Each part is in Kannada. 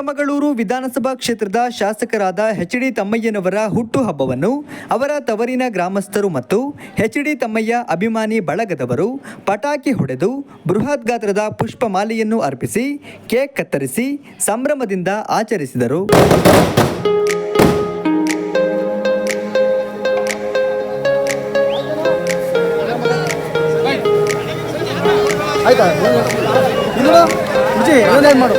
ಚಿಕ್ಕಮಗಳೂರು ವಿಧಾನಸಭಾ ಕ್ಷೇತ್ರದ ಶಾಸಕರಾದ ಎಚ್ ಡಿ ತಮ್ಮಯ್ಯನವರ ಹುಟ್ಟುಹಬ್ಬವನ್ನು ಅವರ ತವರಿನ ಗ್ರಾಮಸ್ಥರು ಮತ್ತು ಎಚ್ ಡಿ ತಮ್ಮಯ್ಯ ಅಭಿಮಾನಿ ಬಳಗದವರು ಪಟಾಕಿ ಹೊಡೆದು ಬೃಹತ್ ಗಾತ್ರದ ಪುಷ್ಪಮಾಲೆಯನ್ನು ಅರ್ಪಿಸಿ ಕೇಕ್ ಕತ್ತರಿಸಿ ಸಂಭ್ರಮದಿಂದ ಆಚರಿಸಿದರು. ಆಯ್ತಾ? ವಿಜಯ್ ಮಾಡು?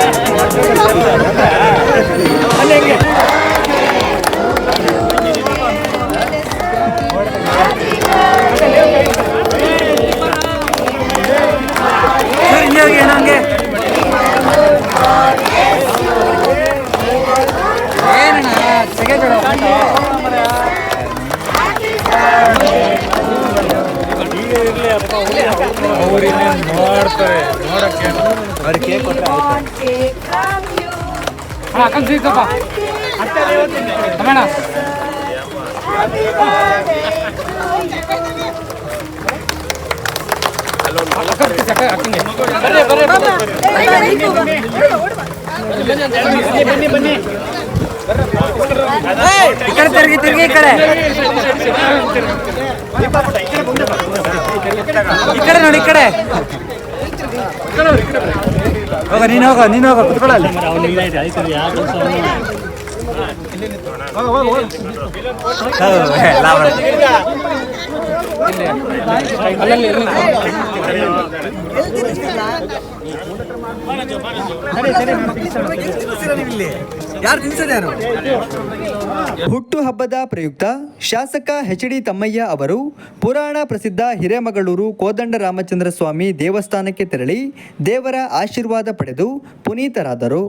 ಅಕ್ಕನ ಸಿಕ್ಕಪ್ಪ ಬನ್ನಿ ಈ ಕಡೆ ತಿರುಗಿ ತಿರುಗಿ ಈ ಕಡೆ. ಈ ಕಡೆ ನೋಡಿ ಈ ಕಡೆ. ಹೋಗ ನೀನು ಹೋಗ ನೀನು ಹೋಗ ಕುತ್ಕೊಳ್ಳಲ್ಲ. ಹೌದು, ಹಬ್ಬದ ತಿನ್ಸೋದು ಯಾರು ಹುಟ್ಟುಹಬ್ಬದ ಪ್ರಯುಕ್ತ ಶಾಸಕ ಎಚ್ ಡಿ ತಮ್ಮಯ್ಯ ಅವರು ಪುರಾಣ ಪ್ರಸಿದ್ಧ ಹಿರೇಮಗಳೂರು ಕೋದಂಡ ರಾಮಚಂದ್ರ ಸ್ವಾಮಿ ದೇವಸ್ಥಾನಕ್ಕೆ ತೆರಳಿ ದೇವರ ಆಶೀರ್ವಾದ ಪಡೆದು ಪುನೀತರಾದರು.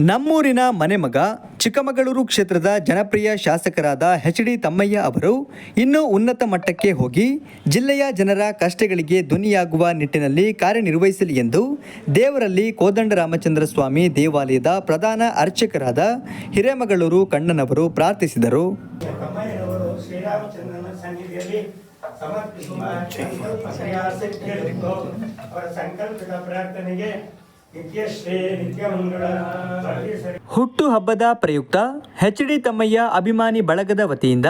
ನಮ್ಮೂರಿನ ಮನೆಮಗ ಚಿಕ್ಕಮಗಳೂರು ಕ್ಷೇತ್ರದ ಜನಪ್ರಿಯ ಶಾಸಕರಾದ ಎಚ್ ಡಿ ತಮ್ಮಯ್ಯ ಅವರು ಇನ್ನೂ ಉನ್ನತ ಮಟ್ಟಕ್ಕೆ ಹೋಗಿ ಜಿಲ್ಲೆಯ ಜನರ ಕಷ್ಟಗಳಿಗೆ ಧ್ವನಿಯಾಗುವ ನಿಟ್ಟಿನಲ್ಲಿ ಕಾರ್ಯನಿರ್ವಹಿಸಲಿ ಎಂದು ದೇವರಲ್ಲಿ ಕೋದಂಡ ರಾಮಚಂದ್ರ ಸ್ವಾಮಿ ದೇವಾಲಯದ ಪ್ರಧಾನ ಅರ್ಚಕರಾದ ಹಿರೇಮಗಳೂರು ಕಣ್ಣನವರು ಪ್ರಾರ್ಥಿಸಿದರು. ಸಮರ್ಪಿಸುವ ಅವರ ಸಂಕಲ್ಪದ ಪ್ರಾರ್ಥನೆಗೆ ಹುಟ್ಟು ಹಬ್ಬದ ಪ್ರಯುಕ್ತ ಎಚ್ ಡಿ ತಮ್ಮಯ್ಯ ಅಭಿಮಾನಿ ಬಳಗದ ವತಿಯಿಂದ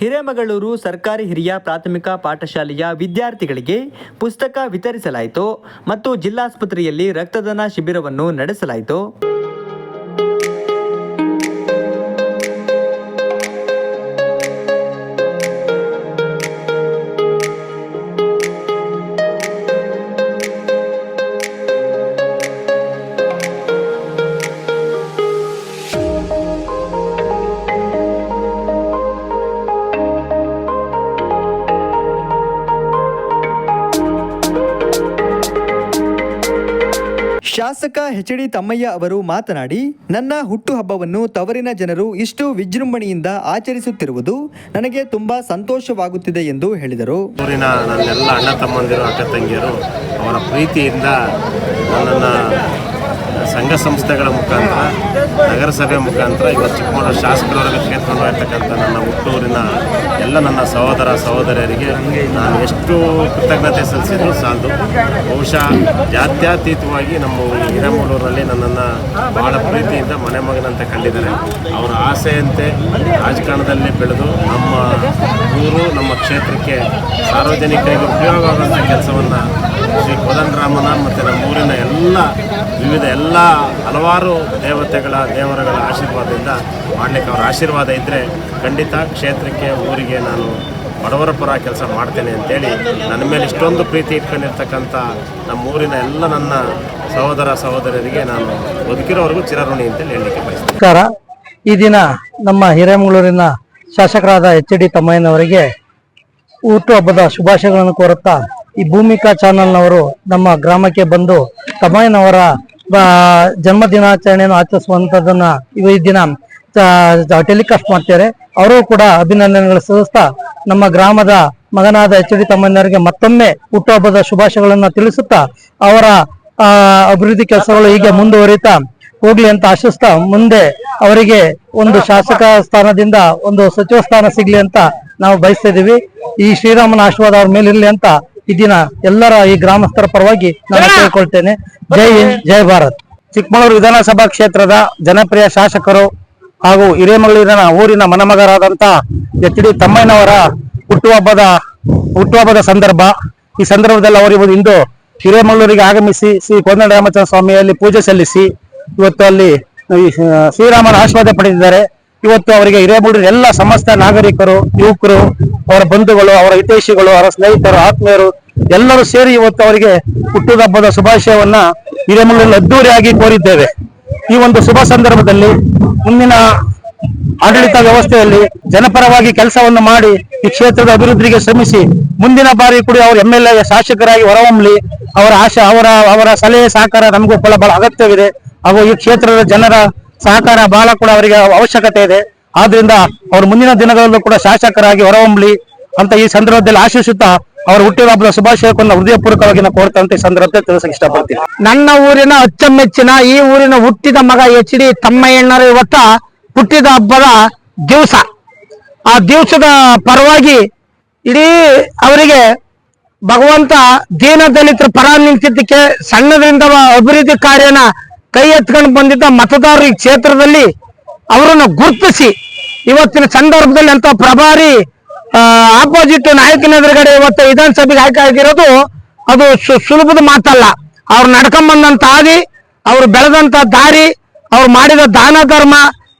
ಹಿರೇಮಗಳೂರು ಸರ್ಕಾರಿ ಹಿರಿಯ ಪ್ರಾಥಮಿಕ ಪಾಠಶಾಲೆಯ ವಿದ್ಯಾರ್ಥಿಗಳಿಗೆ ಪುಸ್ತಕ ವಿತರಿಸಲಾಯಿತು ಮತ್ತು ಜಿಲ್ಲಾಸ್ಪತ್ರೆಯಲ್ಲಿ ರಕ್ತದಾನ ಶಿಬಿರವನ್ನು ನಡೆಸಲಾಯಿತು. ಶಾಸಕ ಎಚ್ ಡಿ ತಮ್ಮಯ್ಯ ಅವರು ಮಾತನಾಡಿ, ನನ್ನ ಹುಟ್ಟುಹಬ್ಬವನ್ನು ತವರಿನ ಜನರು ಇಷ್ಟು ವಿಜೃಂಭಣೆಯಿಂದ ಆಚರಿಸುತ್ತಿರುವುದು ನನಗೆ ತುಂಬಾ ಸಂತೋಷವಾಗುತ್ತಿದೆ ಎಂದು ಹೇಳಿದರು. ಊರಿನ ನನ್ನೆಲ್ಲ ಅಣ್ಣ ತಮ್ಮಂದಿರು, ಅಕ್ಕ ತಂಗಿಯರು ಅವರ ಪ್ರೀತಿಯಿಂದ ನನ್ನನ್ನು ಸಂಘ ಸಂಸ್ಥೆಗಳ ಮುಖಾಂತರ, ನಗರಸಭೆ ಮುಖಾಂತರ ಇವತ್ತು ಚಿಕ್ಕಮಗಳೂರು ಶಾಸಕರವರೆಗೆ ತೆಗೆದುಕೊಂಡು ಹೋಗ್ತಕ್ಕಂಥ ನನ್ನ ಹುಟ್ಟೂರಿನ ಎಲ್ಲ ನನ್ನ ಸಹೋದರ ಸಹೋದರಿಯರಿಗೆ ನಾನು ಎಷ್ಟು ಕೃತಜ್ಞತೆ ಸಲ್ಲಿಸಿದ್ರು ಸಾಲದು. ಬಹುಶಃ ಜಾತ್ಯತೀತವಾಗಿ ನಮ್ಮ ಈ ಹಿರೇಮಗಳೂರಿನಲ್ಲಿ ನನ್ನನ್ನು ಬಹಳ ಪ್ರೀತಿಯಿಂದ ಮನೆ ಮಗನಂತೆ ಕಂಡಿದ್ದಾರೆ. ಅವರ ಆಸೆಯಂತೆ ರಾಜಕಾರಣದಲ್ಲಿ ಬೆಳೆದು ನಮ್ಮ ಊರು, ನಮ್ಮ ಕ್ಷೇತ್ರಕ್ಕೆ ಸಾರ್ವಜನಿಕರಿಗೆ ಉಪಯೋಗ ಆಗುವಂಥ ಕೆಲಸವನ್ನು ಶ್ರೀ ಕೋದಂಡರಾಮನ ಮತ್ತು ನಮ್ಮ ಊರಿನ ಎಲ್ಲ ವಿವಿಧ ಎಲ್ಲ ಹಲವಾರು ದೇವತೆಗಳ, ದೇವರುಗಳ ಆಶೀರ್ವಾದದಿಂದ ಮಾಡಲಿಕ್ಕೆ ಅವರ ಆಶೀರ್ವಾದ ಇದ್ದರೆ ಖಂಡಿತ ಕ್ಷೇತ್ರಕ್ಕೆ, ಊರಿಗೆ ನಾನು ಬಡವರ ಪರ ಕೆಲಸ ಮಾಡ್ತೇನೆ ಅಂತೇಳಿ ನನ್ನ ಮೇಲೆ ಇಷ್ಟೊಂದು ಪ್ರೀತಿ ಇಟ್ಕೊಂಡಿರ್ತಕ್ಕಂಥ ನಮ್ಮ ಊರಿನ ಎಲ್ಲ ನನ್ನ ಸಹೋದರ ಸಹೋದರರಿಗೆ ನಾನು ಬದುಕಿರೋವರೆಗೂ ಚಿರಋಣಿ ಅಂತೇಳಿ ಹೇಳಲಿಕ್ಕೆ ಬಯಸ್ತೇನೆ. ಈ ದಿನ ನಮ್ಮ ಹಿರೇಮಗಳೂರಿನ ಶಾಸಕರಾದ ಎಚ್ ಡಿ ತಮ್ಮಯ್ಯನವರಿಗೆ ಹುಟ್ಟುಹಬ್ಬದ ಶುಭಾಶಯಗಳನ್ನು ಕೋರುತ್ತಾ ಈ ಭೂಮಿಕಾ ಚಾನೆಲ್ನವರು ನಮ್ಮ ಗ್ರಾಮಕ್ಕೆ ಬಂದು ತಮ್ಮಯ್ಯನವರ ಜನ್ಮ ದಿನಾಚರಣೆಯನ್ನು ಆಚರಿಸುವಂತದನ್ನ ಈ ದಿನ ಟೆಲಿಕಾಸ್ಟ್ ಮಾಡ್ತಾರೆ ಅವರು ಕೂಡ ಅಭಿನಂದನೆಗಳು ಸಲ್ಲಿಸ್ತಾ ನಮ್ಮ ಗ್ರಾಮದ ಮಗನಾದ ಎಚ್ ಡಿ ತಮ್ಮನವರಿಗೆ ಮತ್ತೊಮ್ಮೆ ಹುಟ್ಟುಹಬ್ಬದ ಶುಭಾಶಯಗಳನ್ನ ತಿಳಿಸುತ್ತಾ ಅವರ ಅಭಿವೃದ್ಧಿ ಕೆಲಸಗಳು ಹೀಗೆ ಮುಂದುವರಿತಾ ಹೋಗ್ಲಿ ಅಂತ ಆಶಿಸ್ತಾ ಮುಂದೆ ಅವರಿಗೆ ಒಂದು ಶಾಸಕ ಸ್ಥಾನದಿಂದ ಒಂದು ಸಚಿವ ಸ್ಥಾನ ಸಿಗ್ಲಿ ಅಂತ ನಾವು ಬಯಸ್ತಾ ಇದೀವಿ. ಈ ಶ್ರೀರಾಮನ ಆಶೀರ್ವಾದ ಅವ್ರ ಮೇಲಿರ್ಲಿ ಅಂತ ಈ ದಿನ ಎಲ್ಲರ ಈ ಗ್ರಾಮಸ್ಥರ ಪರವಾಗಿ ನಾನು ಕೇಳ್ಕೊಳ್ತೇನೆ. ಜೈ ಹಿಂದ್ ಜೈ ಭಾರತ್. ಚಿಕ್ಕಮಗಳೂರು ವಿಧಾನಸಭಾ ಕ್ಷೇತ್ರದ ಜನಪ್ರಿಯ ಶಾಸಕರು ಹಾಗೂ ಹಿರೇಮಗಳೂರಿನ ಊರಿನ ಮನಮಗರಾದಂತ ಎಚ್ ಡಿ ತಮ್ಮಯ್ಯನವರ ಹುಟ್ಟುಹಬ್ಬದ ಹುಟ್ಟುಹಬ್ಬದ ಸಂದರ್ಭ. ಈ ಸಂದರ್ಭದಲ್ಲಿ ಅವರು ಇಂದು ಹಿರೇಮಗಳೂರಿಗೆ ಆಗಮಿಸಿ ಶ್ರೀ ಕೋದಂಡ ರಾಮಚಂದ್ರ ಸ್ವಾಮಿಯಲ್ಲಿ ಪೂಜೆ ಸಲ್ಲಿಸಿ ಇವತ್ತು ಅಲ್ಲಿ ಶ್ರೀರಾಮನ ಆಶೀರ್ವಾದ ಪಡೆದಿದ್ದಾರೆ. ಇವತ್ತು ಅವರಿಗೆ ಹಿರೇಮಗಳೂರಿನ ಎಲ್ಲ ಸಮಸ್ತ ನಾಗರಿಕರು ಯುವಕರು ಅವರ ಬಂಧುಗಳು, ಅವರ ಹಿತೈಷಿಗಳು, ಅವರ ಸ್ನೇಹಿತರು, ಆತ್ಮೀಯರು ಎಲ್ಲರೂ ಸೇರಿ ಇವತ್ತು ಅವರಿಗೆ ಹುಟ್ಟುಹಬ್ಬದ ಶುಭಾಶಯವನ್ನ ಹಿರೇಮಂಗಲಲ್ಲಿ ಅದ್ದೂರಿಯಾಗಿ ಕೋರಿದ್ದೇವೆ. ಈ ಒಂದು ಶುಭ ಸಂದರ್ಭದಲ್ಲಿ ಮುಂದಿನ ಆಡಳಿತ ವ್ಯವಸ್ಥೆಯಲ್ಲಿ ಜನಪರವಾಗಿ ಕೆಲಸವನ್ನು ಮಾಡಿ ಈ ಕ್ಷೇತ್ರದ ಅಭಿವೃದ್ಧಿಗೆ ಶ್ರಮಿಸಿ ಮುಂದಿನ ಬಾರಿ ಕೂಡ ಅವರು ಎಂ ಎಲ್ ಎ ಶಾಸಕರಾಗಿ ಹೊರಹೊಮ್ಮಲಿ. ಅವರ ಆಶೆ, ಅವರ ಅವರ ಸಲಹೆ, ಸಹಕಾರ ನಮಗೂ ಬಹಳ ಬಹಳ ಅಗತ್ಯವಿದೆ. ಹಾಗೂ ಈ ಕ್ಷೇತ್ರದ ಜನರ ಸಹಕಾರ ಬಹಳ ಕೂಡ ಅವರಿಗೆ ಅವಶ್ಯಕತೆ ಇದೆ. ಆದ್ರಿಂದ ಅವರು ಮುಂದಿನ ದಿನಗಳಲ್ಲೂ ಕೂಡ ಶಾಸಕರಾಗಿ ಹೊರಹೊಮ್ಮಲಿ ಅಂತ ಈ ಸಂದರ್ಭದಲ್ಲಿ ಆಶಿಸುತ್ತಾ ಅವರ ಹುಟ್ಟಿದ ಶುಭಾಶಯವನ್ನು ಹೃದಯಪೂರ್ವಕವಾಗಿ ಕೋರ್ತಾ ಈ ಸಂದರ್ಭದಲ್ಲಿ ತಿಳಿಸಕ್ಕೆ ಇಷ್ಟಪಡ್ತೀನಿ. ನನ್ನ ಊರಿನ ಅಚ್ಚಮೆಚ್ಚಿನ ಈ ಊರಿನ ಹುಟ್ಟಿದ ಮಗ ಎಚ್ ಡಿ ತಮ್ಮಯ್ಯಣ್ಣರು ಇವತ್ತ ಹುಟ್ಟಿದ ಹಬ್ಬದ ದಿವಸ. ಆ ದಿವಸದ ಪರವಾಗಿ ಇಡೀ ಅವರಿಗೆ ಭಗವಂತ ದೀನ ದಲಿತರ ಪರ ನಿಂತಿದ್ದಕ್ಕೆ ಸಣ್ಣದಿಂದ ಅಭಿವೃದ್ಧಿ ಕಾರ್ಯನ ಕೈ ಎತ್ಕೊಂಡು ಬಂದಿದ್ದ ಮತದಾರರ ಕ್ಷೇತ್ರದಲ್ಲಿ ಅವರನ್ನು ಗುರುತಿಸಿ ಇವತ್ತಿನ ಸಂದರ್ಭದಲ್ಲಿ ಅಂತ ಪ್ರಭಾರಿ ಆಪೋಸಿಟ್ ನಾಯಕನ ಎದುರುಗಡೆ ಇವತ್ತು ವಿಧಾನಸಭೆಗೆ ಆಯ್ಕೆ ಆಗಿರೋದು ಅದು ಸುಲಭದ ಮಾತಲ್ಲ. ಅವ್ರು ನಡ್ಕೊಂಬಂದಂತ ಹಾದಿ, ಅವ್ರು ಬೆಳೆದಂತ ದಾರಿ, ಅವ್ರು ಮಾಡಿದ ದಾನ ಧರ್ಮ,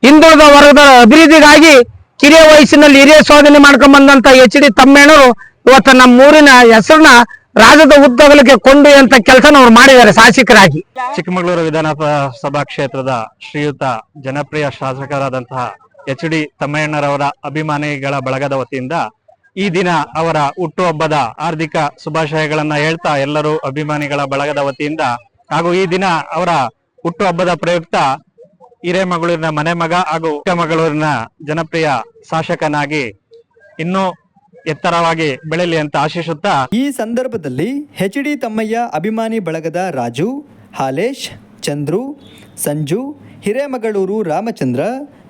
ಹಿಂದುಳಿದ ವರ್ಗದ ಅಭಿವೃದ್ಧಿಗಾಗಿ ಕಿರಿಯ ವಯಸ್ಸಿನಲ್ಲಿ ಹಿರಿಯ ಸಾಧನೆ ಮಾಡ್ಕೊಂಡ್ ಬಂದಂತ ಎಚ್ ಡಿ ತಮ್ಮೇಣರು ಇವತ್ತು ನಮ್ಮ ಊರಿನ ಹೆಸರನ್ನ ರಾಜ್ಯದ ಉದ್ದಗಲಿಕ್ಕೆ ಅಂತ ಕೆಲಸ ಅವ್ರು ಮಾಡಿದ್ದಾರೆ ಶಾಸಕರಾಗಿ. ಚಿಕ್ಕಮಗಳೂರು ವಿಧಾನಸಭಾ ಕ್ಷೇತ್ರದ ಶ್ರೀಯುತ, ಜನಪ್ರಿಯ ಶಾಸಕರಾದಂತಹ ಎಚ್ ಡಿ ತಮ್ಮಯ್ಯಣ್ಣರವರ ಅಭಿಮಾನಿಗಳ ಬಳಗದ ವತಿಯಿಂದ ಈ ದಿನ ಅವರ ಹುಟ್ಟುಹಬ್ಬದ ಹಾರ್ದಿಕ ಶುಭಾಶಯಗಳನ್ನ ಹೇಳ್ತಾ ಎಲ್ಲರೂ ಅಭಿಮಾನಿಗಳ ಬಳಗದ ವತಿಯಿಂದ ಹಾಗೂ ಈ ದಿನ ಅವರ ಹುಟ್ಟುಹಬ್ಬದ ಪ್ರಯುಕ್ತ ಹಿರೇಮಗಳೂರಿನ ಮನೆ ಮಗ ಹಾಗೂ ಚಿಕ್ಕಮಗಳೂರಿನ ಜನಪ್ರಿಯ ಶಾಸಕನಾಗಿ ಇನ್ನೂ ಎತ್ತರವಾಗಿ ಬೆಳೆಯಲಿ ಅಂತ ಆಶಿಸುತ್ತಾ ಈ ಸಂದರ್ಭದಲ್ಲಿ ಎಚ್ ಡಿ ತಮ್ಮಯ್ಯ ಅಭಿಮಾನಿ ಬಳಗದ ರಾಜು, ಹಾಲೇಶ್, ಚಂದ್ರು, ಸಂಜು, ಹಿರೇಮಗಳೂರು ರಾಮಚಂದ್ರ,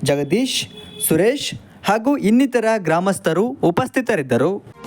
ಜಗದೀಶ್, ಸುರೇಶ್ ಹಾಗೂ ಇನ್ನಿತರ ಗ್ರಾಮಸ್ಥರು ಉಪಸ್ಥಿತರಿದ್ದರು.